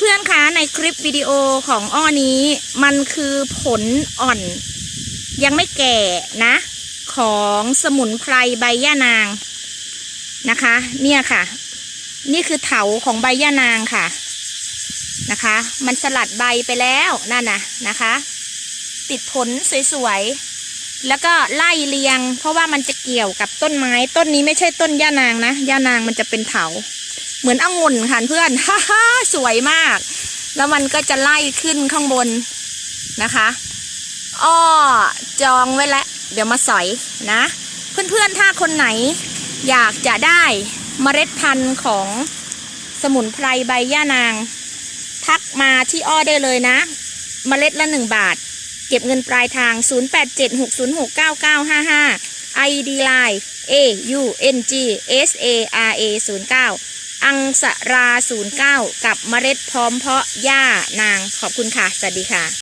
เพื่อนๆคะในคลิปวิดีโอของอ้อนี้มันคือผลอ่อน ยังไม่แก่นะ ของสมุนไพรใบย่านางนะคะ เนี่ยค่ะ นี่คือเถาของใบย่านางค่ะนะคะ มันสลัดใบไปแล้วนั่นนะนะคะ ติดผลสวยๆ แล้วก็ไล่เรียง เพราะว่ามันจะเกี่ยวกับต้นไม้ต้นนี้ไม่ใช่ต้นย่านางนะย่านางมันจะเป็นเถา เหมือนองุ่นค่ะเพื่อนฮ่าฮสวยมาก แล้วมันก็จะไล่ขึ้นข้างบนนะคะอ้อจองไว้แล้วเดี๋ยวมาสอยนะ เพื่อนๆถ้าคนไหนอยากจะได้เมล็ดพันธุ์ของสมุนไพรใบย่านาง ทักมาที่อ้อได้เลยนะ เมล็ดละหนึ่งบาท เก็บเงินปลายทาง 0876069955 ID Line A U N G S A R A 09 อังสรา09 กับเมล็ดพร้อมเพาะหญ้านางขอบคุณค่ะ สวัสดีค่ะ